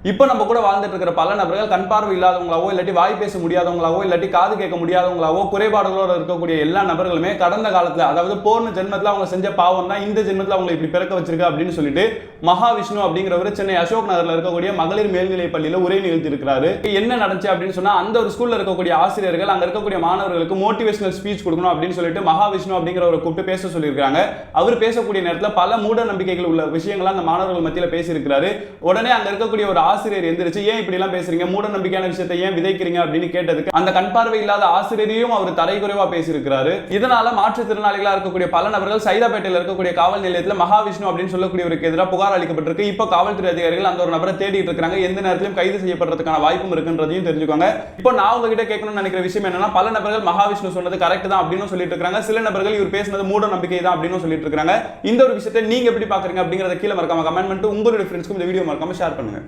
இப்போ நம்ம கூட வாழ்ந்துட்டு இருக்கிற பல நபர்கள் கண் பார்வை இல்லாதவங்களாவோ இல்லாட்டி வாய் பேச முடியாதவங்களாவோ இல்லாட்டி காது கேட்க முடியாதவங்களாவோ குறைபாடுகளோடு இருக்கக்கூடிய எல்லா நபர்களுமே கடந்த காலத்தில் அதாவது போன ஜென்மத்தில் அவங்க செஞ்ச பாவம் தான் இந்த ஜென்மத்தில் அவங்களை இப்படி பிறக்க வச்சிருக்கு அப்படின்னு சொல்லிட்டு மகாவிஷ்ணு அப்படிங்கிறவர் சென்னை அசோக் நகரில் இருக்கக்கூடிய மகளிர் மேல்நிலை பள்ளியில் உரை நிகழ்த்தி இருக்கிறாரு என்ன நடந்துச்சு அப்படின்னு சொன்னால் அந்த ஒரு ஸ்கூலில் இருக்கக்கூடிய ஆசிரியர்கள் அங்கே இருக்கக்கூடிய மாணவர்களுக்கு மோட்டிவேஷனல் ஸ்பீச் கொடுக்கணும் அப்படின்னு சொல்லிட்டு மகாவிஷ்ணு அப்படிங்கிறவரை கூப்பிட்டு பேச சொல்லியிருக்காங்க அவர் பேசக்கூடிய நேரத்தில் பல மூட நம்பிக்கைகள் உள்ள விஷயங்களை அந்த மாணவர்கள் மத்தியில் பேசியிருக்கிறாரு. உடனே அங்கே இருக்கக்கூடிய ஒரு ஆசிரியர் எந்திரிச்சு ஏன் இப்படி எல்லாம் பேசுறீங்க? மூட நம்பிக்கையான விஷயத்தை ஏன் விதைக்கிறீங்க? அப்படின்னு கேட்டதுக்கு அந்த கண் பார்வை இல்லாத ஆசிரியரையும் அவர் தரைக்குறைவா பேசியிருக்கிறாரு. இதனால மாற்றுத்திறனாளிகளா இருக்கக்கூடிய பல நபர்கள் சைதாப்பேட்டையில் இருக்கக்கூடிய காவல் நிலையத்தில் மகாவிஷ்ணு அப்படின்னு சொல்லக்கூடியவருக்கு எதிராக புகார் அளிக்கப்பட்டிருக்கு. இப்போ காவல்துறை அதிகாரிகள் அந்த ஒரு நபரை தேடிட்டு இருக்காங்க எந்த நேரத்திலும் கைது செய்யப்படுறதுக்கான வாய்ப்பும் இருக்குன்றதையும் தெரிஞ்சுக்கோங்க. இப்போ நான் உங்ககிட்ட கேட்கணும்னு நினைக்கிற விஷயம் என்னன்னா பல நபர்கள் மகாவிஷ்ணு சொன்னது கரெக்ட் தான் அப்படின்னு சொல்லிட்டு இருக்காங்க. சில நபர்கள் இவர் பேசுனது மூட நம்பிக்கை தான் அப்படின்னு சொல்லிட்டு இருக்காங்க. இந்த ஒரு விஷயத்தை நீங்க எப்படி பாக்குறீங்க அப்படிங்கறத கீழே மறக்காம கமெண்ட் பண்ணிட்டு உங்களுடைய ஃப்ரெண்ட்ஸ்க்கும் இந்த வீடியோ மறக்காம ஷேர் பண்ணுங்க.